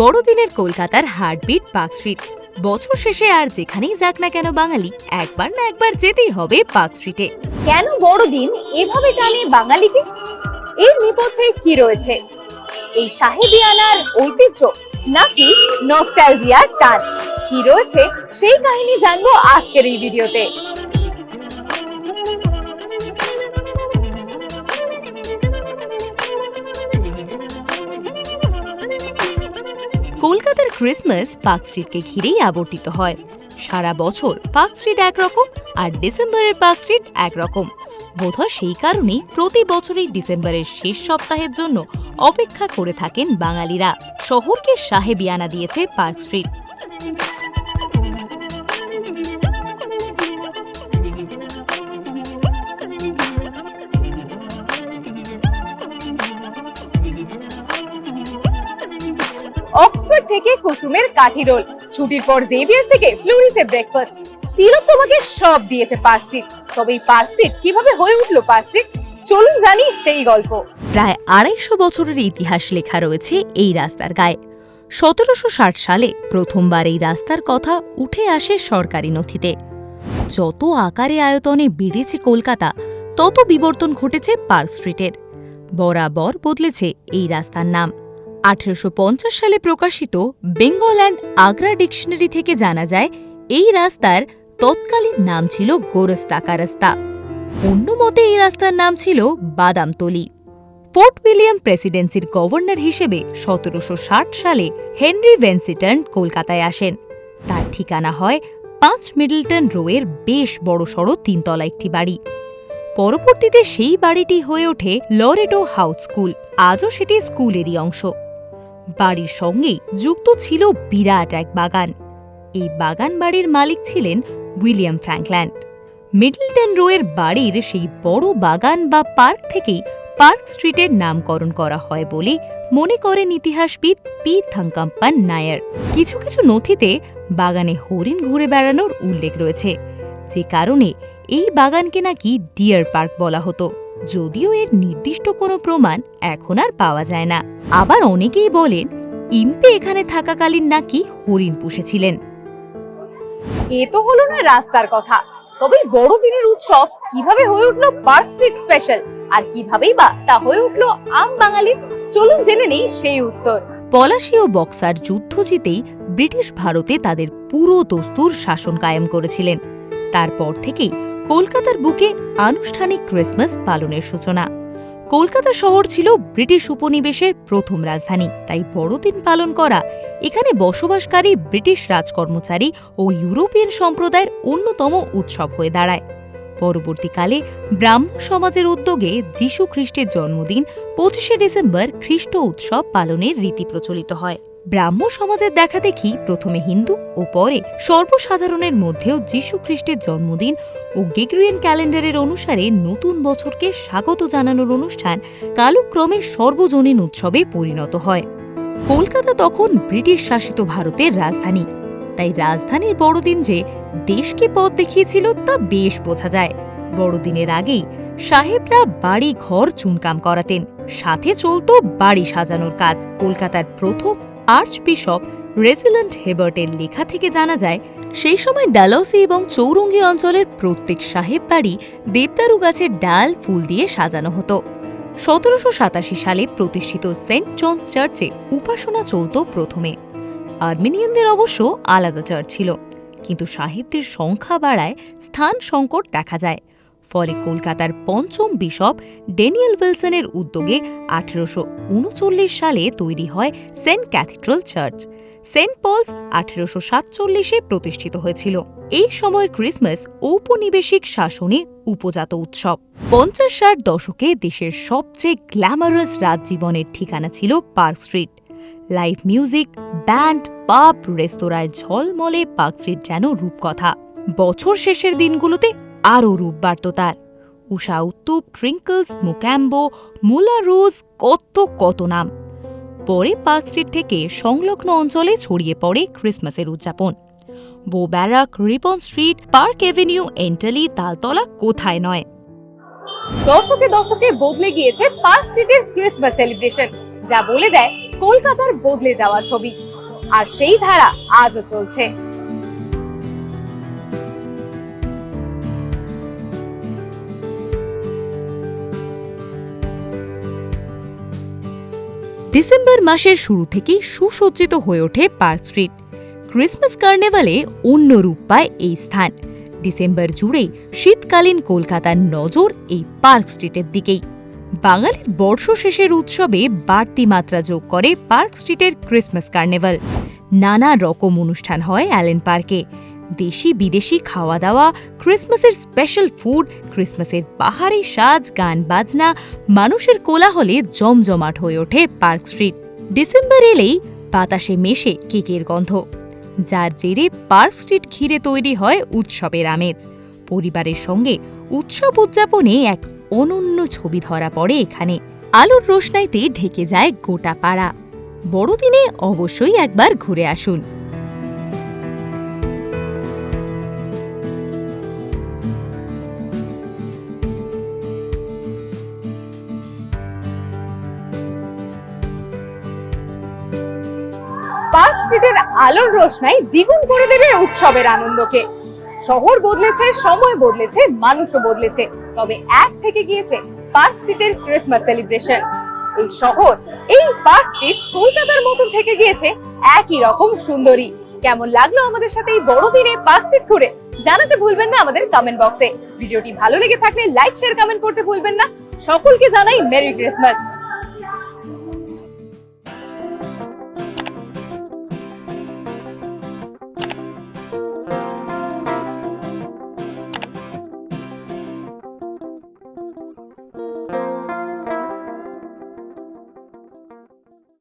বড়দিনের কলকাতার heartbeat park street. বছর শেষে আর যেখানেই যাক না কেন বাঙালি, একবার না একবার যেতেই হবে পার্ক স্ট্রিটে। কেন বড়দিন? এভাবে টানে বাঙালিকে? এর নেপথ্যে কি রয়েছে? এই সাহেবিয়ানার ঐতিহ্য নাকি নস্টালজিয়ার টান? কি রয়েছে সেই কাহিনী জানব আজকের এই ভিডিওতে। কলকাতার ক্রিসমাস পার্ক স্ট্রিটকে ঘিরেই আবর্তিত হয়। সারা বছর পার্ক স্ট্রিট একরকম আর ডিসেম্বরের পার্ক স্ট্রিট একরকম। বোধহয় সেই কারণেই প্রতি বছরই ডিসেম্বরের শেষ সপ্তাহের জন্য অপেক্ষা করে থাকেন বাঙালিরা। শহরকে সাহেবিয়ানা দিয়েছে পার্ক স্ট্রিট। অক্সফোর্ড থেকে কুসুমের কাঠি রোল। ছুটির পর জেভিয়ার থেকে ফ্লোরিসে ব্রেকফাস্ট তিলক তোমাকে সব দিয়েছে পার্ক স্ট্রিট। তবে এই পার্ক স্ট্রিট কীভাবে হয়ে উঠল পার্ক স্ট্রিট? চলুন জানি সেই গল্প। প্রায় আড়াইশো বছরের ইতিহাস লেখা রয়েছে এই রাস্তার গায়ে। সতেরোশো ষাট সালে প্রথমবার এই রাস্তার কথা উঠে আসে সরকারি নথিতে। যত আকারে আয়তনে বেড়েছে কলকাতা, তত বিবর্তন ঘটেছে পার্ক স্ট্রিটের। বরাবর বদলেছে এই রাস্তার নাম। আঠেরোশো পঞ্চাশ সালে প্রকাশিত বেঙ্গল অ্যান্ড আগ্রা ডিকশনারি থেকে জানা যায়, এই রাস্তার তৎকালীন নাম ছিল গোরস্তাকা রাস্তা। অন্য মতে এই রাস্তার নাম ছিল বাদামতলি। ফোর্ট উইলিয়াম প্রেসিডেন্সির গভর্নর হিসেবে সতেরোশো ষাট সালে হেনরি ভেন্সিটন কলকাতায় আসেন। তার ঠিকানা হয় পাঁচ মিডলটন রোয়ের বেশ বড়সড় তিনতলা একটি বাড়ি। পরবর্তীতে সেই বাড়িটি হয়ে ওঠে লরেটো হাউস স্কুল, আজও সেটি স্কুলেরই অংশ। বাড়ির সঙ্গেই যুক্ত ছিল বিরাট এক বাগান। এই বাগান বাড়ির মালিক ছিলেন উইলিয়াম ফ্র্যাঙ্কল্যান্ড। মিডলটন রোয়ের বাড়ির সেই বড় বাগান বা পার্ক থেকেই পার্ক স্ট্রিটের নামকরণ করা হয় বলে মনে করেন ইতিহাসবিদ পি থাঙ্কাম্পান নায়ার। কিছু কিছু নথিতে বাগানে হরিণ ঘুরে বেড়ানোর উল্লেখ রয়েছে। যে কারণে এই বাগানকে নাকি ডিয়ার পার্ক বলা হতো। যদিও এর নির্দিষ্ট কোনো প্রমাণ এখন আর পাওয়া যায় না। আবার অনেকেই বলেন ইম্পে এখানে থাকাকালীন নাকি হরিণ পুষেছিলেন। এ তো হলো না রাস্তার কথা। তবে বড়দিনের উৎসব কীভাবে হয়ে উঠল পার্ক স্ট্রিট স্পেশাল? আর কিভাবেই বা তা হয়ে উঠল আম বাঙালির? চলুন জেনে নেই সেই উত্তর। পলাশি ও বক্সার যুদ্ধ জিতেই ব্রিটিশ ভারতে তাদের পুরো দস্তুর শাসন কায়েম করেছিলেন। তারপর থেকেই কলকাতার বুকে আনুষ্ঠানিক ক্রিসমাস পালনের সূচনা। কলকাতা শহর ছিল ব্রিটিশ উপনিবেশের প্রথম রাজধানী, তাই বড়দিন পালন করা, এখানে বসবাসকারী ব্রিটিশ রাজকর্মচারী ও ইউরোপিয়ান সম্প্রদায়ের অন্যতম উৎসব হয়ে দাঁড়ায়। পরবর্তীকালে ব্রাহ্ম সমাজের উদ্যোগে যীশু খ্রিস্টের জন্মদিন, পঁচিশে ডিসেম্বর খ্রিস্ট উৎসব পালনের রীতি প্রচলিত হয়। ব্রাহ্ম সমাজের দেখা দেখি প্রথমে হিন্দু ও পরে সর্বসাধারণের মধ্যেও যীশু খ্রিস্টের জন্মদিন ও গেগ্রিয়ান ক্যালেন্ডারের অনুসারে নতুন বছরকে স্বাগত জানানোর অনুষ্ঠান কালক্রমে সর্বজনীন উৎসবে পরিণত হয়। কলকাতা তখন ব্রিটিশ শাসিত ভারতের রাজধানী। তাই রাজধানীর বড়দিন যে দেশকে পথ দেখিয়েছিল তা বেশ বোঝা যায়। বড়দিনের আগেই সাহেবরা বাড়ি ঘর চুনকাম করাতেন, সাথে চলত বাড়ি সাজানোর কাজ। কলকাতার প্রথম আর্চ বিশপ রেসিলেন্ট হেবার্টের লেখা থেকে জানা যায়, সেই সময় ডালৌসি এবং চৌরঙ্গি অঞ্চলের প্রত্যেক সাহেব বাড়ি দেবদারু গাছের ডাল, ফুল দিয়ে সাজানো হতো। সতেরোশো সাতাশি সালে প্রতিষ্ঠিত সেন্ট জনস চার্চে উপাসনা চলত প্রথমে। আর্মেনিয়ানদের অবশ্য আলাদা চার্চ ছিল, কিন্তু সাহেবদের সংখ্যা বাড়ায় স্থান সংকট দেখা যায়। ফলে কলকাতার পঞ্চম বিশপ ড্যানিয়েল উইলসনের উদ্যোগে আঠেরোশো উনচল্লিশ সালে তৈরি হয় Saint Cathedral Church. Saint Paul's আঠেরোশো সাতচল্লিশে প্রতিষ্ঠিত হয়েছিল। এই সময়ের ক্রিসমাস ঔপনিবেশিক শাসনে উপজাত উৎসব। পঞ্চাশ ষাট দশকে দেশের সবচেয়ে গ্ল্যামারাস রাত জীবনের ঠিকানা ছিল Park Street. Live music, band, pub, রেস্তোরাঁয় ঝলমলে পার্ক স্ট্রিট যেন রূপকথা। বছর শেষের দিনগুলোতে আরও রূপ বাড়ত তার। উষা উত্তুপ, ট্রিঙ্কলস, মুক্যাম্বো, মুলা রোজ, কত কত নাম। পরে পার্ক স্ট্রিট থেকে সংলগ্ন অঞ্চলে ছড়িয়ে পড়ে ক্রিসমাসের উদযাপন। Bow Barrack Ripon Street, Park Avenue, Entally, Taltala কোথায় নয়? দশকে দশকে বদলে গিয়েছে পার্ক স্ট্রিটের ক্রিসমাস সেলিব্রেশন, যা বলে দেয় কলকাতার বদলে যাওয়া ছবি। আর সেই ধারা আজও চলছে। ডিসেম্বর মাসের শুরু থেকেই সুসজ্জিত হয়ে ওঠে পার্ক স্ট্রিট। ক্রিসমাস কার্নিভালে অন্য রূপ পায় এই স্থান। ডিসেম্বর জুড়েই শীতকালীন কলকাতার নজর এই পার্ক স্ট্রিটের দিকেই। বাঙালির বর্ষ শেষের উৎসবে বাড়তি মাত্রা যোগ করে পার্ক স্ট্রিটের ক্রিসমাস কার্নিভাল। নানা রকম অনুষ্ঠান হয় অ্যালেন পার্কে। দেশি বিদেশি খাওয়া দাওয়া ক্রিসমাসের স্পেশাল ফুড ক্রিসমাসের বাহারি সাজ, গান বাজনা, মানুষের কোলাহলে জমজমাট হয়ে ওঠে পার্ক স্ট্রিট ডিসেম্বর এলেই বাতাসে মেশে কেকের গন্ধ। যার জেরে পার্ক স্ট্রিট ঘিরে তৈরি হয় উৎসবের আমেজ। পরিবারের সঙ্গে উৎসব উদযাপনে এক অনন্য ছবি ধরা পড়ে এখানে। আলোর রোশনাইতে ঢেকে যায় গোটা পাড়া। বড়দিনে অবশ্যই একবার ঘুরে আসুন। স্ট্রিটের আলোর রোশনাই দ্বিগুণ করে দেবে উৎসবের আনন্দকে। শহর বদলেছে, সময় বদলেছে, মানুষও বদলেছে। তবে এক থেকে গিয়েছে পার্ক স্ট্রিটের ক্রিসমাস সেলিব্রেশন এই শহর, এই পার্ক স্ট্রিট কলকাতার মতন থেকে গিয়েছে একই রকম সুন্দরী। কেমন লাগল আমাদের সাথে এই বড়দিনে পার্ক স্ট্রিট ঘুরে? জানাতে ভুলবেন না আমাদের কমেন্ট বক্সে ভিডিওটি ভালো লেগে থাকলে লাইক শেয়ার কমেন্ট করতে ভুলবেন না। সকলকে জানাই মেরি ক্রিসমাস